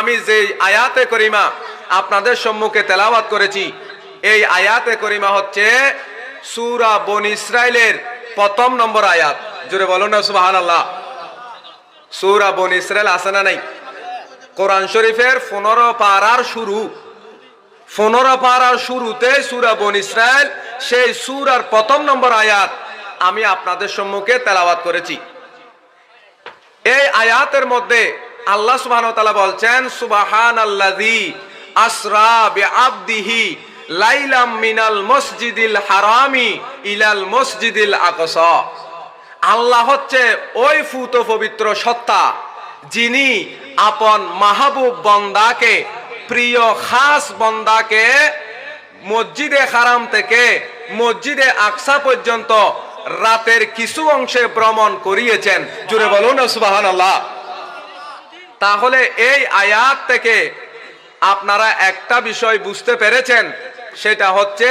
আমি যে আয়াতে করিমা আপনাদের সম্মুখে তেলাওয়াত করেছি, এই আয়াতে করিমা হচ্ছে সুরা বন ইসরায়েলের প্রথম নম্বর আয়াত। জুড়ে বলুন না সুবাহ আল্লাহ সুরা বন ইসরায়েল আছে না নাই? কোরআন শরীফের পনেরো পাড়ার শুরু। পনেরো পাড়ার শুরুতে সুরা বন ইসরায়েল সেই সুরার প্রথম নম্বর আয়াত আমি আপনাদের সম্মুখে তেলাওয়াত করেছি। এই আয়াতের মধ্যে আল্লাহ তাআলা বলছেন সুবাহান আল্লাযী আসরা বিআবদিহি লাইলাম মিনাল মসজিদিল হারামি ইলাল মসজিদিল আকসা। আল্লাহ হচ্ছে ওই ফুত পবিত্র সত্তা, যিনি আপন মাহবুব বন্দাকে, প্রিয় খাস বন্দাকে মসজিদে হারাম থেকে মসজিদে আকসা পর্যন্ত রাতের কিছু অংশে ভ্রমণ করিয়েছেন। জুড়ে বলুন সুবাহান আল্লাহ তাহলে এই আয়াত থেকে আপনারা একটা বিষয় বুঝতে পেরেছেন, সেটা হচ্ছে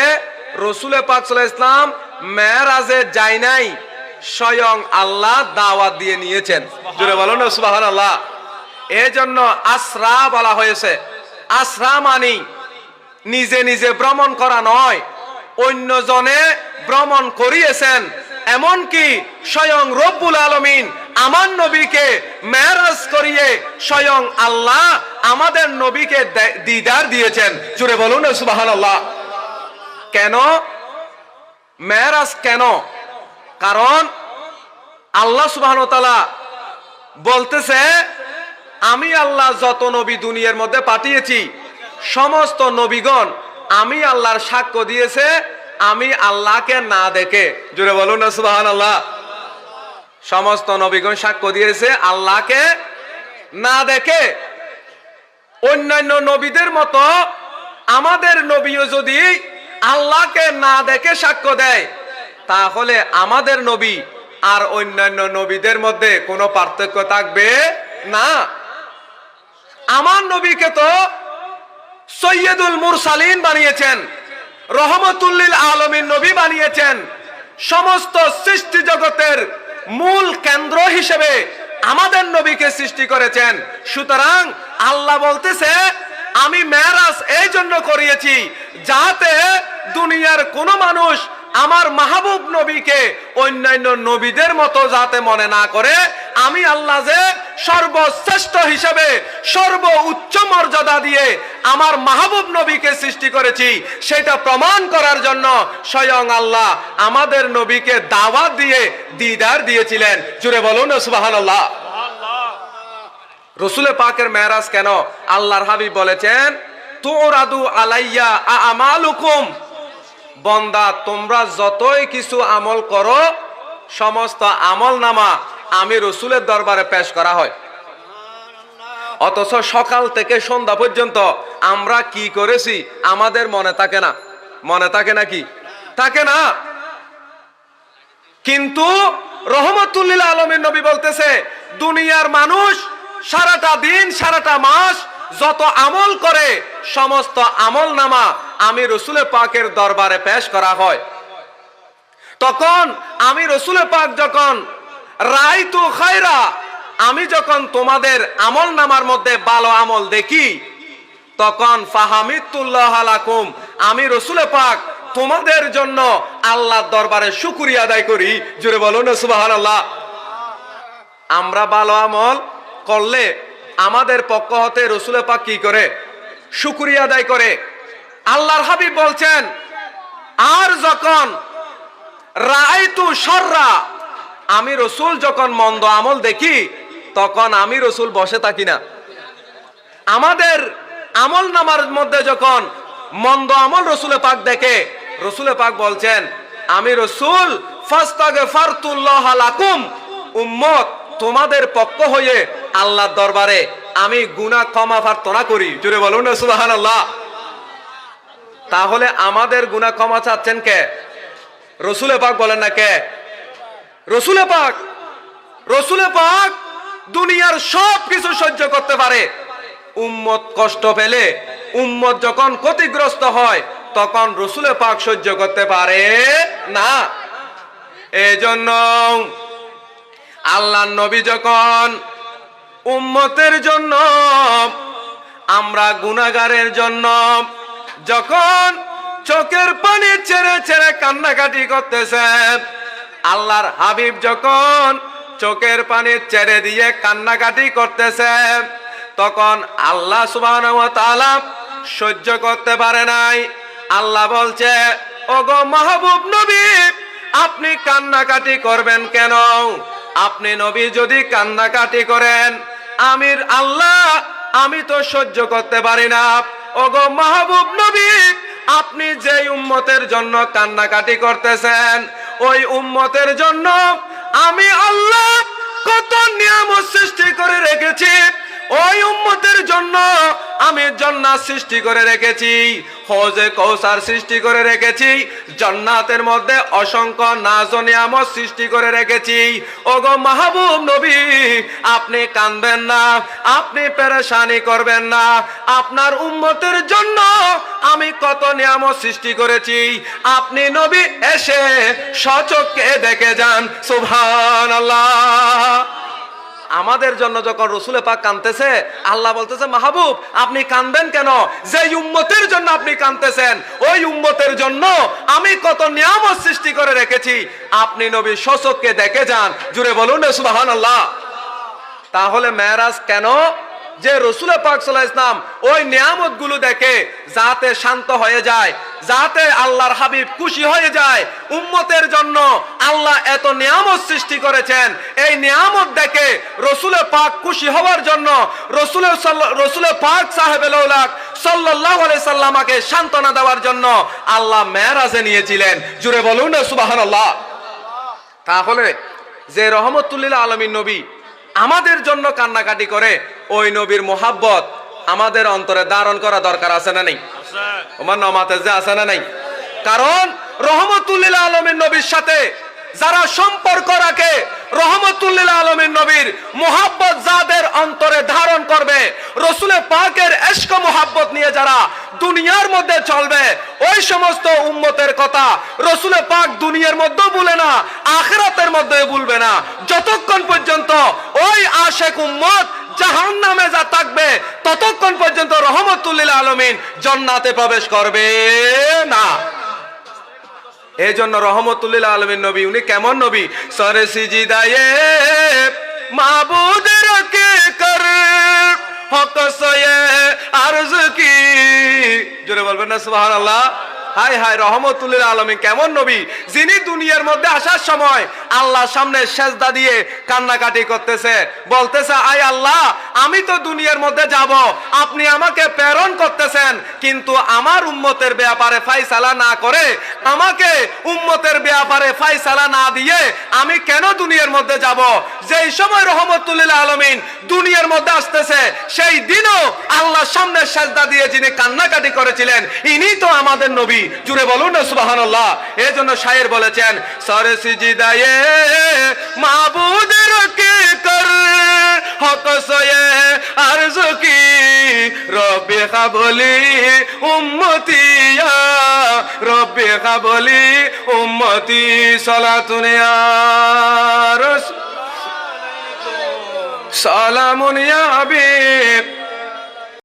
রসুলে পাক সাল্লাল্লাহু ইসলাম মেরাজে যায় নাই, স্বয়ং আল্লাহ দাওয়াত দিয়ে নিয়েছেন। জুড়ে বলুন সুবাহান আল্লাহ এই জন্য আশ্রা বলা হয়েছে। আশ্রা মানি নিজে নিজে ভ্রমণ করা নয়, অন্যজনে ভ্রমণ করিয়েছেন। এমনকি স্বয়ং রব্বুল আলমিন আমার নবীকে মেরাজ করিয়ে স্বয়ং আল্লাহ আমাদের নবীকে দিদার দিয়েছেন। জুড়ে বলুন সুবাহান আল্লাহ কেন? মেরাজ কেন? কারণ আল্লাহ সুবাহন তালা বলতেছে, আমি আল্লাহ যত নবী দুনিয়ার মধ্যে পাঠিয়েছি, সমস্ত নবীগণ আমি আল্লাহর সাক্ষ্য দিয়েছে, আমি আল্লাহকে না দেখে। জুড়ে বলুন সুবাহান আল্লাহ সমস্ত নবীগণ সাক্ষ্য দিয়েছে, আল্লাহকে না দেখে অন্যান্য নবীদের মতো আমাদের নবীও যদি আল্লাহকে না দেখে সাক্ষ্য দেয়, তাহলে আমাদের নবী আর অন্যান্য নবীদের মধ্যে কোনো পার্থক্য থাকবে না। আমার নবীকে তো সৈয়দুল মুরসালিন বানিয়েছেন, রহমতুল্লিল আলমীর নবী বানিয়েছেন, সমস্ত সৃষ্টি জগতের মূল কেন্দ্র হিসেবে আমাদের নবীকে সৃষ্টি করেছেন। সুতরাং আল্লাহ বলতেছে, আমি মেরাজ এই জন্য করিয়েছি যাতে দুনিয়ার কোনো মানুষ আমার মাহবুব নবীকে অন্যান্য নবীদের মতো যাতে মনে না করে, আমি আল্লাহ যে সর্বশ্রেষ্ঠ হিসেবে সর্ব উচ্চ মর্যাদা দিয়ে আমার মাহবুব নবীকে সৃষ্টি করেছি, সেটা প্রমাণ করার জন্য স্বয়ং আল্লাহ আমাদের নবীকে দাওয়াত দিয়ে দিদার দিয়েছিলেন। জুড়ে বলুন সুবাহান আল্লাহ রসুলে পাকের মেহরাজ কেন? আল্লাহর হাবিব বলেছেন, তুরাদু আলাইয়া আমালুকুম বন্দা, তোমরা যতই কিছু আমল করো, সমস্ত আমল নামা আমি রসুলের দরবারে পেশ করা হয়। অথচ সকাল থেকে সন্ধ্যা পর্যন্ত আমরা কি করেছি আমাদের মনে থাকে না। মনে থাকে নাকি থাকে না। কিন্তু রহমতুল্লিল আলমীর নবী বলতেছে, দুনিয়ার মানুষ সারাটা দিন, সারাটা মাস যত আমল করে, সমস্ত আমল নামা আমি রসুলে পাকের দরবারে পেশ করা হয়। তখন আমি রসুলে পাক যখন রাই তু খায়রা আমি যখন তোমাদের আমল নামার মধ্যে ভালো আমল দেখি, তখন ফাহামিদুল্লাহ আলাকুম, আমি রসুলে পাক তোমাদের জন্য আল্লাহর দরবারে শুকুরিয়া আদায় করি। জুড়ে বলো না আমরা ভালো আমল করলে আমাদের পক্ষ হতে রসুলে পাক কি করে? শুকুরিয়া আদায় করে। আল্লাহর হাবিব বলছেন, আর যখন রায়তু সররা আমি রসুল যখন মন্দ আমল দেখি, তখন আমি রসুল বসে থাকি না। আমাদের আমল নামার মধ্যে যখন মন্দ আমল রসুলে পাক দেখে, রসুলে পাক বলছেন, আমি রসুল উম্মত, তোমাদের পক্ষ হয়ে আল্লাহর দরবারে আমি গুনা ক্ষমা প্রার্থনা করি। জুড়ে বলুন না, সুবহানাল্লাহ। তাহলে আমাদের গুনাহ ক্ষমা চাচ্ছেন কে? রসুলে পাক বলেন না কে? রসুলে পাক রসুলে পাক দুনিয়ার সব কিছু সহ্য করতে পারে। উম্মত কষ্ট পেলে, উম্মত যখন ক্ষতিগ্রস্ত হয়, তখন রসুলে পাক সহ্য করতে পারে না। এজন্য আল্লাহ নবী যখন উম্মতের জন্য, আমরা গুনাগারের জন্য যখন চোখের পানি ছেড়ে ছেড়ে কান্নাকাটি করতেছে আল্লাহর হাবিব যখন চোখের পানি ছেড়ে দিয়ে কান্নাকাটি করতেছে তখন আল্লাহ ওয়া সহ্য করতে পারে নাই। আল্লাহ বলছে, ওগো মাহবুব নবী, আপনি কান্নাকাটি করবেন কেন? আপনি নবী যদি কান্নাকাটি করেন, আমির আল্লাহ, আমি তো সহ্য করতে পারি না। ওগো মাহবুব নবী, আপনি যে উম্মতের জন্য কান্নাকাটি করতেছেন, ওই উম্মতের জন্য আমি আল্লাহ কত নিয়ামত সৃষ্টি করে রেখেছি। ওই উম্মতের জন্য আমি জান্নাত সৃষ্টি করে রেখেছি হজে কৌসার সৃষ্টি করে রেখেছি, জান্নাতের মধ্যে অসংখ্য নাজ ও নিয়ামত সৃষ্টি করে রেখেছি। ওগো মাহবুব নবী, আপনি কাঁদবেন না, আপনি পেরেশানি করবেন না, আপনার উম্মতের জন্য আমি কত নিয়ামত সৃষ্টি করেছি। আপনি নবী এসে সচককে দেখে যান সুবহান আমাদের জন্য যখন রসুলে পাক কানতেছে, আল্লাহ বলতেছে, মাহবুব, আপনি কানবেন কেন? যে উম্মতের জন্য আপনি কানতেছেন, ওই উম্মতের জন্য আমি কত নিয়ামত সৃষ্টি করে রেখেছি। আপনি নবী শোষককে দেখে যান। জুড়ে বলুন সুবাহান আল্লাহ তাহলে মেয়েরাজ কেন যে রসুল পাক সাল্লাহ ইসলাম ওই নিয়ামতগুলো দেখে যাতে শান্ত হয়ে যায়, যাতে আল্লাহর হাবিব খুশি হয়ে যায়, উম্মতের জন্য আল্লাহ এত নিয়ামত সৃষ্টি করেছেন। এই নিয়ামত দেখে রসুলের পাক খুশি হওয়ার জন্য রসুলের রসুলের পাক সাহেব সাল্লাহ সাল্লামাকে সান্ত্বনা দেওয়ার জন্য আল্লাহ মেয়েরাজে নিয়েছিলেন। জুড়ে বলুন আল্লাহ তাহলে যে রহমতুল্লিল আলমীর নবী আমাদের জন্য কান্নাকাটি করে ওই নবীর মোহাব্বত আমাদের অন্তরে ধারণ করা দরকার আছে না নেই? ওমান নমাতে যে আছে না নাই? কারণ রহমতুল্লিল আলমের নবীর সাথে যারা সম্পর্ক রাখে, রহমতুল্লিল আলমীর নবীর মোহাব্বত যাদের অন্তরে ধারণ করবে রসুলের পাকের এশক মোহাব্বত নিয়ে যারা দুনিয়ার মধ্যে চলবে, ওই সমস্ত উম্মতের কথা রসুলের পাক দুনিয়ার মধ্যেও বলে না, আখরাতের মধ্যে বলবে না। যতক্ষণ পর্যন্ত ওই আশেক উম্মত জাহান নামে যা থাকবে, ততক্ষণ পর্যন্ত রহমতুল্লিল আলমিন জন্নাতে প্রবেশ করবে না। এই জন্য রহমতুল্লিল আলমীর নবী, উনি কেমন নবী? সরে সিজিদায়ে মাবুদের কে কর, হক সয়ে আরজ কি? জোরে বলবেন না, সুবহানাল্লাহ। হাই হাই রহমতুল্লিল আলমী কেমন নবী? যিনি দুনিয়ার মধ্যে আসার সময় আল্লাহর সামনে সেজদা দিয়ে কান্নাকাটি করতেছে, বলতেছে আই আল্লাহ, আমি তো দুনিয়ার মধ্যে যাব, আপনি আমাকে প্রেরণ করতেছেন, কিন্তু আমার উম্মতের ব্যাপারে ফাইসালা না করে, আমাকে উম্মতের ব্যাপারে ফাইসালা না দিয়ে আমি কেন দুনিয়ার মধ্যে যাব? যেই সময় রহমতুল্লিল আলমিন দুনিয়ার মধ্যে আসতেছে, সেই দিনও আল্লাহর সামনে সেজদা দিয়ে যিনি কান্নাকাটি করেছিলেন, ইনি তো আমাদের নবী। জুড়ে বলুন না সুবাহান আল্লাহ এই জন্য শায়ের বলেছেন, সরে সিজিদায়ে মাবুদের কে কর, হক সয়ে আরজ কি? রব্বে কাবলি উম্মতিয়া, রব্বে কাবলি উম্মতি সলাতুনিয়া রস সালামুন হাবিব।